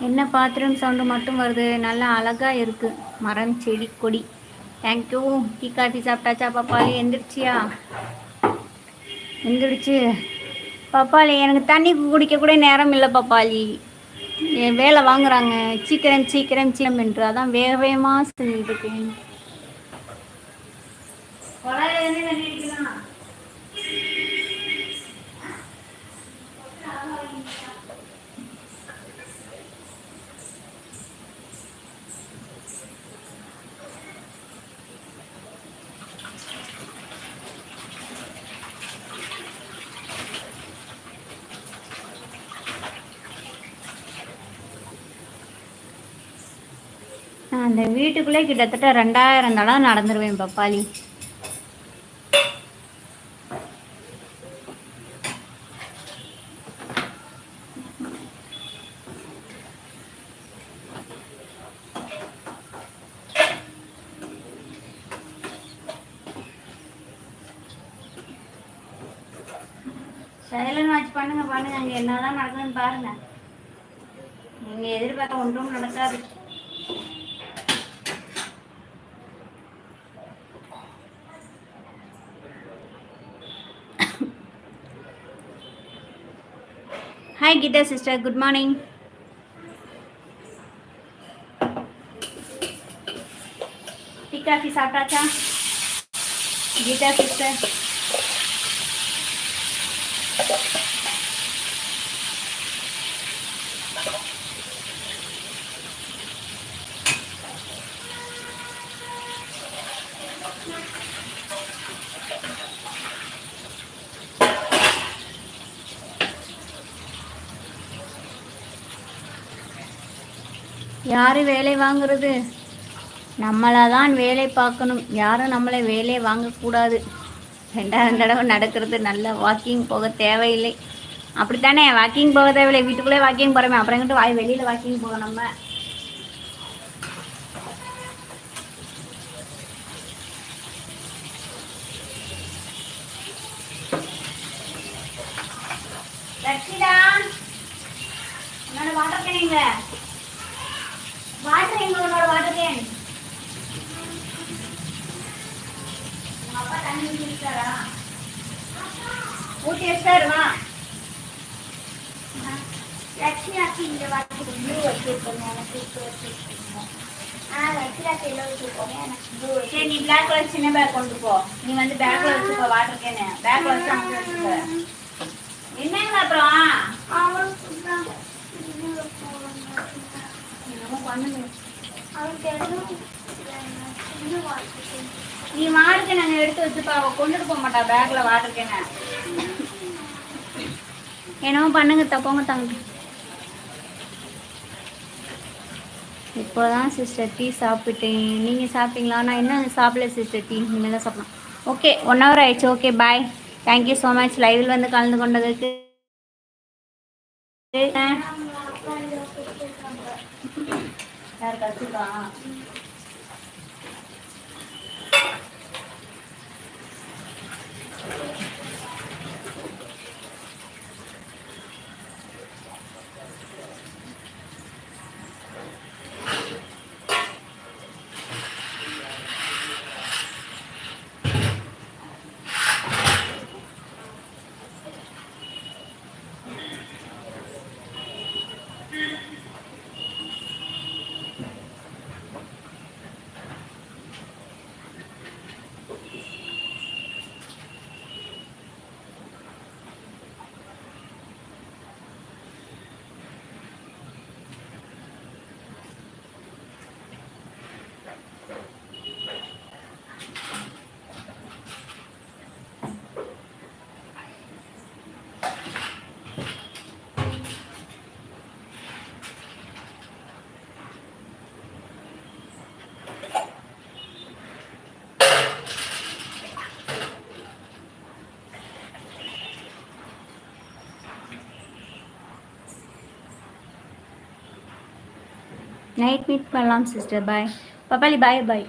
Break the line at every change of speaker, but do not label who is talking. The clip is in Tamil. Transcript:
என்ன பாத்திரம் சவுண்டு மட்டும் வருது? நல்லா அழகாக இருக்குது மரம் செடி கொடி. தேங்க்யூ டீ காஃபி சாப்பிட்டாச்சா பப்பாளி? எந்திரிச்சியா? எந்திரிச்சு. பப்பாளி எனக்கு தண்ணி குடிக்க கூட நேரம் இல்லை பப்பாளி. என் வேலை வாங்குறாங்க. சீக்கிரம் சீக்கிரம் சீக்கிரம் என்று. அதான் வேக வேகமாக செஞ்சுட்டு நான் அந்த வீட்டுக்குள்ளே கிட்டத்தட்ட ரெண்டாயிரம் தடவை நடந்துருவேன் பப்பாளி. சைலண்ட் வாட்ச் பண்ணுங்க பண்ணுங்க. அங்கே என்னதான் நடக்குதுன்னு பாருங்க. நீங்க எதிர்பார்க்க ஒன்றும் நடக்காது. Hi Geetha sister good morning tea coffee சாப்பிட்டாச்சா கீதா சிஸ்டர் யார் வேலை வாங்குறது? நம்மளை தான் வேலை பார்க்கணும். யாரும் நம்மளை வேலையை வாங்கக்கூடாது. ரெண்டாயிரம் தடவை நடக்கிறது நல்ல வாக்கிங் போக தேவையில்லை. அப்படித்தானே? வாக்கிங் போக தேவையில்லை. வீட்டுக்குள்ளே வாக்கிங் போகிறோமே அப்புறம் வாய் வெளியில் வாக்கிங் போக நம்ம? ரட்சிதா வாட்டர் கேனீங்க வாட்டர் எங்க உன்னோட வாட்டர் கேன் அப்பா தண்ணி வச்சாரா ஊற்றி வச்சாரு வா
லட்சுமி ஆக்கி இந்த வாரத்துக்கு ப்ளூ வச்சிருக்கோங்க. எனக்கு இப்போ வச்சிருக்கோங்க. ஆ லட்சுமி எல்லாம் வச்சிருக்கோங்க. எனக்கு ப்ளூ
சரி நீ பிளாக் கலர் சின்ன பேக் கொண்டு போ. நீ வந்து பேக்ல வச்சுக்கோ வாட்டர் கேனு பேக்ல வச்சு அங்க வச்சுக்கோ. என்னங்க அப்புறம்?
அவனுக்கு தான்
என்னமோ பண்ணுங்க
அவனுக்கு எதுவும் ப்ளூ வாங்கிட்டு
நீ மாடுக்கு நாங்க எடுத்து வச்சுப்பா அவ கொண்டுட்டு போக மாட்டா. பேக்ல வாட்டர் கேன என்னமோ பண்ணுங்க தப்போங்க தங்க. இப்போதான் சிஸ்டர் டீ சாப்பிட்டேன். நீங்கள் சாப்பிட்டீங்களா? நான் என்ன சாப்பிடல சிஸ்டர் டீ இனிமேல் தான் சாப்பிடலாம் ஓகே ஒன் ஹவர் ஆயிடுச்சு. Okay bye thank you so much லைவில் வந்து கலந்து கொண்டதுக்கு. யார் கற்றுக்கா நைட் மீட் பண்ணலாம் சிஸ்டர் பாய் பப்பாளி பாய் பாய்